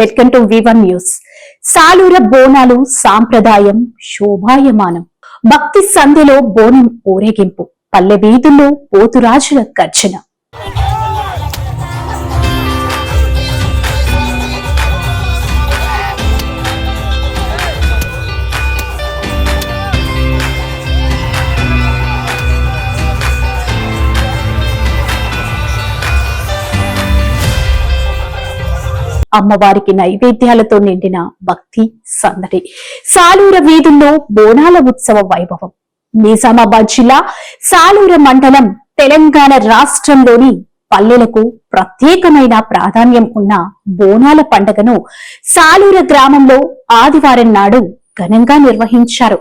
Welcome to Vivan news Salur Bonalu సాంప్రదాయం శోభాయమానం. భక్తి సంధిలో బోనం ఊరేగింపు. పల్లె వీధుల్లో పోతురాజుల గర్జన. అమ్మవారికి నైవేద్యాలతో నిండిన భక్తి సందడి. సాలూర వీధుల్లో బోనాల ఉత్సవ వైభవం. నిజామాబాద్ జిల్లా సాలూర మండలం తెలంగాణ రాష్ట్రంలోని పల్లెలకు ప్రత్యేకమైన ప్రాధాన్యం ఉన్న బోనాల పండుగను సాలూర గ్రామంలో ఆదివారం నాడు ఘనంగా నిర్వహించారు.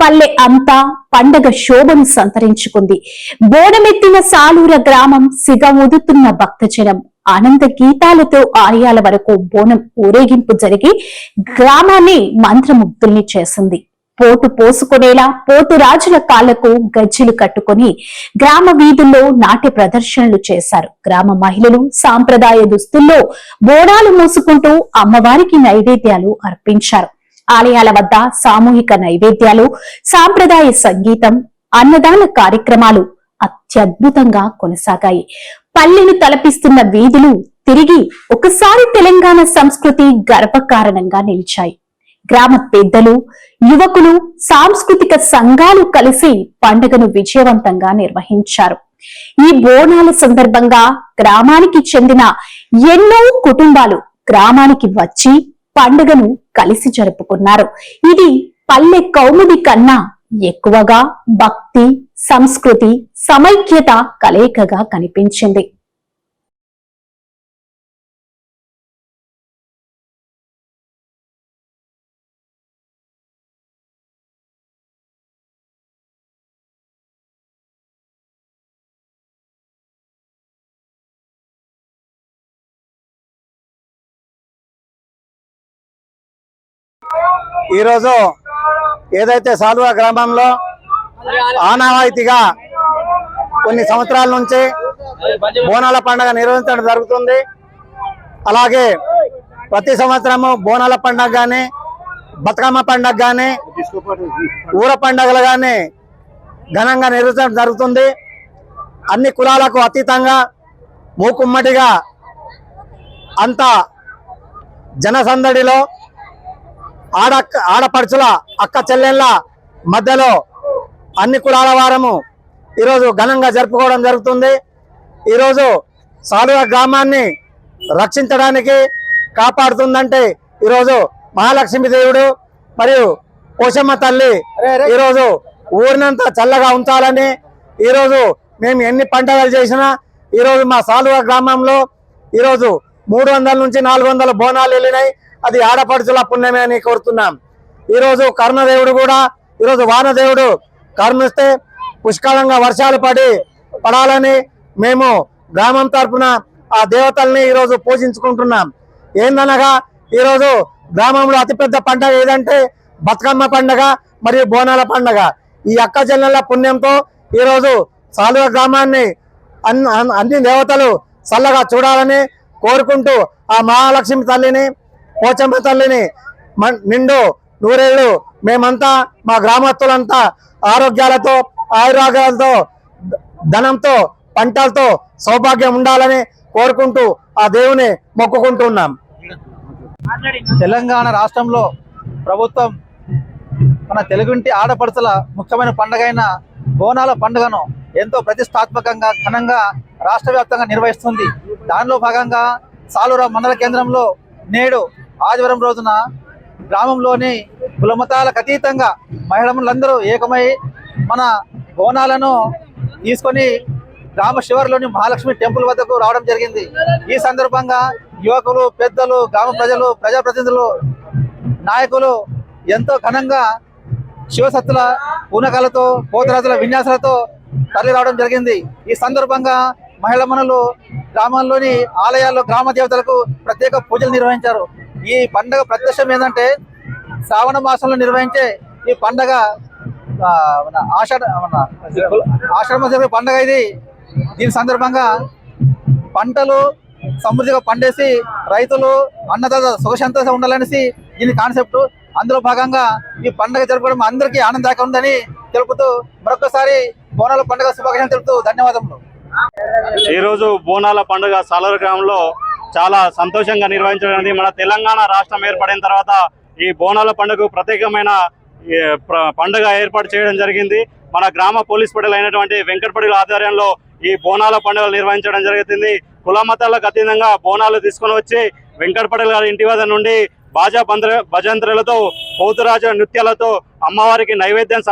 పల్లె అంతా పండగ శోభను సంతరించుకుంది. బోనమెత్తిన సాలూర గ్రామం సిగ ఉదుతున్న భక్తజనం. ఆనంద గీతాలతో ఆలయాల వరకు బోనం ఊరేగింపు జరిగి గ్రామాన్ని మంత్రముగ్ధుల్ని చేసింది. పోటు పోసుకునేలా పోటు రాజుల కాళ్ళకు గజ్జెలు కట్టుకొని గ్రామ వీధుల్లో నాట్య ప్రదర్శనలు చేశారు. గ్రామ మహిళలు సాంప్రదాయ దుస్తుల్లో బోనాలు మూసుకుంటూ అమ్మవారికి నైవేద్యాలు అర్పించారు. ఆలయాల వద్ద సామూహిక నైవేద్యాలు సాంప్రదాయ సంగీతం అన్నదాన కార్యక్రమాలు అత్యద్భుతంగా కొనసాగాయి. పల్లెను తలపిస్తున్న వీధులు తిరిగి ఒకసారి తెలంగాణ సంస్కృతి గర్వకారణంగా నిలిచాయి. గ్రామ పెద్దలు యువకులు సాంస్కృతిక సంఘాలు కలిసి పండుగను విజయవంతంగా నిర్వహించారు. ఈ బోనాల సందర్భంగా గ్రామానికి చెందిన ఎన్నో కుటుంబాలు గ్రామానికి వచ్చి పండుగను కలిసి జరుపుకున్నారు. ఇది పల్లె కౌముది కన్నా ఎక్కువగా భక్తి సంస్కృతి సమైక్యత కలయికగా కనిపించింది. ఈరోజు ఏదైతే సాల్వా గ్రామంలో ఆనవాయితీగా కొన్ని సంవత్సరాల నుంచి బోనాల పండుగ నిర్వహించడం జరుగుతుంది. అలాగే ప్రతి సంవత్సరము బోనాల పండుగ కానీ బతుకమ్మ పండుగ కానీ ఊర పండుగలు కానీ ఘనంగా నిర్వహించడం జరుగుతుంది. అన్ని కులాలకు అతీతంగా మూకుమ్మడిగా అంత జనసందడిలో ఆడ ఆడపడుచుల అక్క చెల్లెళ్ళ మధ్యలో అన్ని కులాల వారము ఈరోజు ఘనంగా జరుపుకోవడం జరుగుతుంది. ఈరోజు సాలువ గ్రామాన్ని రక్షించడానికి కాపాడుతుందంటే ఈరోజు మహాలక్ష్మి దేవుడు మరియు పోషమ్మ తల్లి ఈరోజు ఊరినంతా చల్లగా ఉంచాలని ఈరోజు మేము ఎన్ని పండుగలు చేసినా ఈరోజు మా సాలువ గ్రామంలో ఈరోజు మూడు వందల నుంచి నాలుగు వందల బోనాలు వెళ్ళినాయి. అది ఆడపడుచుల పుణ్యమే అని కోరుతున్నాం. ఈరోజు కరుణదేవుడు కూడా ఈరోజు వానదేవుడు కరుణిస్తే పుష్కలంగా వర్షాలు పడి పడాలని మేము గ్రామం తరఫున ఆ దేవతల్ని ఈరోజు పూజించుకుంటున్నాం. ఏందనగా ఈరోజు గ్రామంలో అతిపెద్ద పండగ ఏదంటే బతుకమ్మ పండగ మరియు బోనాల పండగ. ఈ అక్క చెల్లెల పుణ్యంతో ఈరోజు సాలువ గ్రామాన్ని అన్- అన్- అన్ని దేవతలు చల్లగా చూడాలని కోరుకుంటూ ఆ మహాలక్ష్మి తల్లిని పోచమ్మ తల్లిని మన్- నిండు నూరేళ్ళు మేమంతా మా గ్రామస్తులంతా ఆరోగ్యాలతో ఆయురాగాలతో ధనంతో పంటలతో సౌభాగ్యం ఉండాలని కోరుకుంటూ ఆ దేవుని మొక్కుకుంటూ ఉన్నాం. తెలంగాణ రాష్ట్రంలో ప్రభుత్వం మన తెలుగుంటి ఆడపడుచుల ముఖ్యమైన పండుగైన బోనాల పండుగను ఎంతో ప్రతిష్టాత్మకంగా ఘనంగా రాష్ట్ర వ్యాప్తంగా నిర్వహిస్తుంది. దానిలో భాగంగా సాలూరా మండల కేంద్రంలో నేడు ఆదివారం రోజున గ్రామంలోని కులమతాలకు అతీతంగా మహిళలందరూ ఏకమై మన బోనాలను తీసుకొని గ్రామ శివారులోని మహాలక్ష్మి టెంపుల్ వద్దకు రావడం జరిగింది. ఈ సందర్భంగా యువకులు పెద్దలు గ్రామ ప్రజలు ప్రజాప్రతినిధులు నాయకులు ఎంతో ఘనంగా శివసత్తుల పూనకాలతో పోతరాజుల విన్యాసాలతో తరలి రావడం జరిగింది. ఈ సందర్భంగా మహిళ మనులు గ్రామంలోని ఆలయాల్లో గ్రామ దేవతలకు ప్రత్యేక పూజలు నిర్వహించారు. ఈ పండగ ప్రత్యక్షం ఏంటంటే శ్రావణ మాసంలో నిర్వహించే ఈ పండగ ఆషాఢ ఆషాఢ మాసం పండగ ఇది. దీని సందర్భంగా పంటలు సమృద్ధిగా పండేసి రైతులు అన్నదాత సుఖశాంతంగా ఉండాలనేసి దీని కాన్సెప్ట్. అందులో భాగంగా ఈ పండగ జరపడం అందరికీ ఆనందదాయకంగా ఉందని తెలుపుతూ మరొకసారి బోనాల పండుగ శుభాకాంక్షలు తెలుపుతూ ధన్యవాదములు. ఈ రోజు బోనాల పండుగ సాలూరు గ్రామంలో చాలా సంతోషంగా నిర్వహించడం మన తెలంగాణ రాష్ట్రం ఏర్పడిన తర్వాత ఈ బోనాల పండుగ ప్రత్యేకమైన పండుగ ఏర్పాటు చేయడం జరిగింది. మన గ్రామ పోలీస్ పడేలు అయినటువంటి వెంకటపడిల ఆధ్వర్యంలో ఈ బోనాల పండుగలు నిర్వహించడం జరుగుతుంది. కుల మతాలకు అతీతంగా బోనాలు తీసుకొని వచ్చి వెంకటపడేల గారి ఇంటి వద్ద నుండి బాజా బంద్ర భజంత్రులతో పోతురాజ నృత్యాలతో అమ్మవారికి నైవేద్యం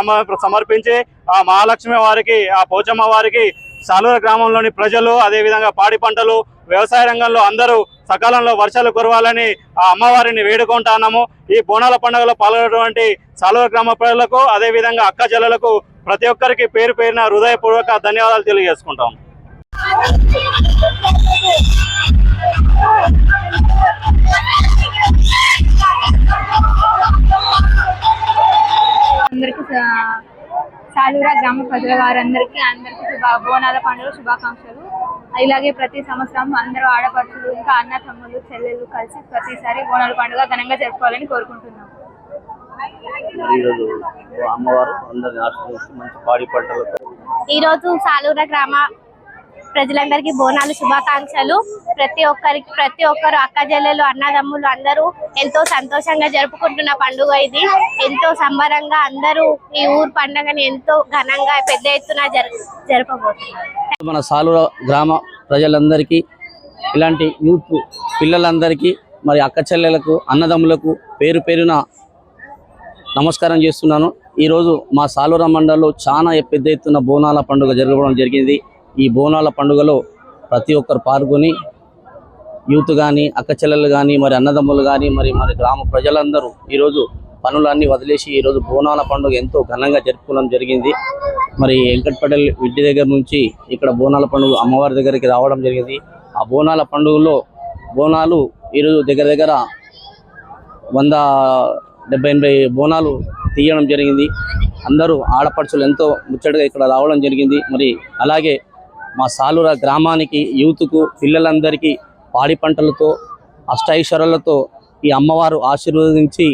సమర్పించి ఆ మహాలక్ష్మి వారికి ఆ పోచమ్మ వారికి సాలూర గ్రామంలోని ప్రజలు అదేవిధంగా పాడి పంటలు వ్యవసాయ రంగంలో అందరూ సకాలంలో వర్షాలు కురవాలని ఆ అమ్మవారిని వేడుకుంటున్నాము ఈ బోనాల పండుగలో పాల్గొన్నటువంటి సాలూరు గ్రామ ప్రజలకు అదేవిధంగా అక్క జల్లలకు ప్రతి ఒక్కరికి పేరు పేరున హృదయపూర్వక ధన్యవాదాలు తెలియజేసుకుంటాం. అందరికీ సాలూరా గ్రామ ప్రజల వారందరికీ అందరికీ శుభ బోనాల పండుగ శుభాకాంక్షలు. ఇలాగే ప్రతి సంవత్సరం అందరూ ఆడపడుచులు ఇంకా అన్న తమ్ముళ్ళు చెల్లెళ్ళు కలిసి ప్రతిసారి బోనాల పండుగ ఘనంగా జరుపుకోవాలని కోరుకుంటున్నాం. ఈరోజు సాలూర గ్రామ ప్రజలందరికీ బోనాలు శుభాకాంక్షలు. ప్రతి ఒక్కరికి ప్రతి ఒక్కరు అక్క చెల్లెలు అన్నదమ్ములు అందరూ ఎంతో సంతోషంగా జరుపుకుంటున్న పండుగ ఇది. ఎంతో సంబరంగా అందరూ ఈ ఊరు పండుగని ఎంతో ఘనంగా పెద్ద ఎత్తున జరు జరపబోతున్నారు. మన సాలూర గ్రామ ప్రజలందరికీ ఇలాంటి యూత్ పిల్లలందరికీ మరి అక్క చెల్లెలకు అన్నదమ్ములకు పేరు పేరున నమస్కారం చేస్తున్నాను. ఈరోజు మా సాలూర మండలంలో చాలా పెద్ద ఎత్తున బోనాల పండుగ జరగడం జరిగింది. ఈ బోనాల పండుగలో ప్రతి ఒక్కరు పాల్గొని యూత్ కానీ అక్క చెల్లెలు కానీ మరి అన్నదమ్ములు కానీ మరి మరి గ్రామ ప్రజలందరూ ఈరోజు పనులన్నీ వదిలేసి ఈరోజు బోనాల పండుగ ఎంతో ఘనంగా జరుపుకోవడం జరిగింది. మరి వెంకటపటేల్ ఇంటి దగ్గర నుంచి ఇక్కడ బోనాల పండుగ అమ్మవారి దగ్గరికి రావడం జరిగింది. ఆ బోనాల పండుగలో బోనాలు ఈరోజు దగ్గర దగ్గర వంద డెబ్బై ఎనభై బోనాలు తీయడం జరిగింది. అందరూ ఆడపడుచులు ఎంతో ముచ్చటగా ఇక్కడ రావడం జరిగింది. మరి అలాగే మా సాలూర గ్రామానికి యూత్కు పిల్లలందరికీ పాడి పంటలతో అష్టైశ్వర్యాలతో ఈ అమ్మవారు ఆశీర్వదించి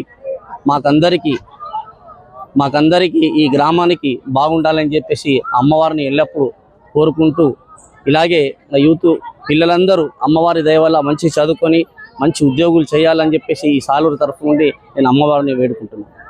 మాకందరికీ మాకందరికీ ఈ గ్రామానికి బాగుండాలని చెప్పేసి అమ్మవారిని ఎల్లప్పుడూ కోరుకుంటూ ఇలాగే యూత్ పిల్లలందరూ అమ్మవారి దయ వల్ల మంచి చదువుకొని మంచి ఉద్యోగులు చేయాలని చెప్పేసి ఈ సాలూరు తరఫు నుండి నేను అమ్మవారిని వేడుకుంటున్నాను.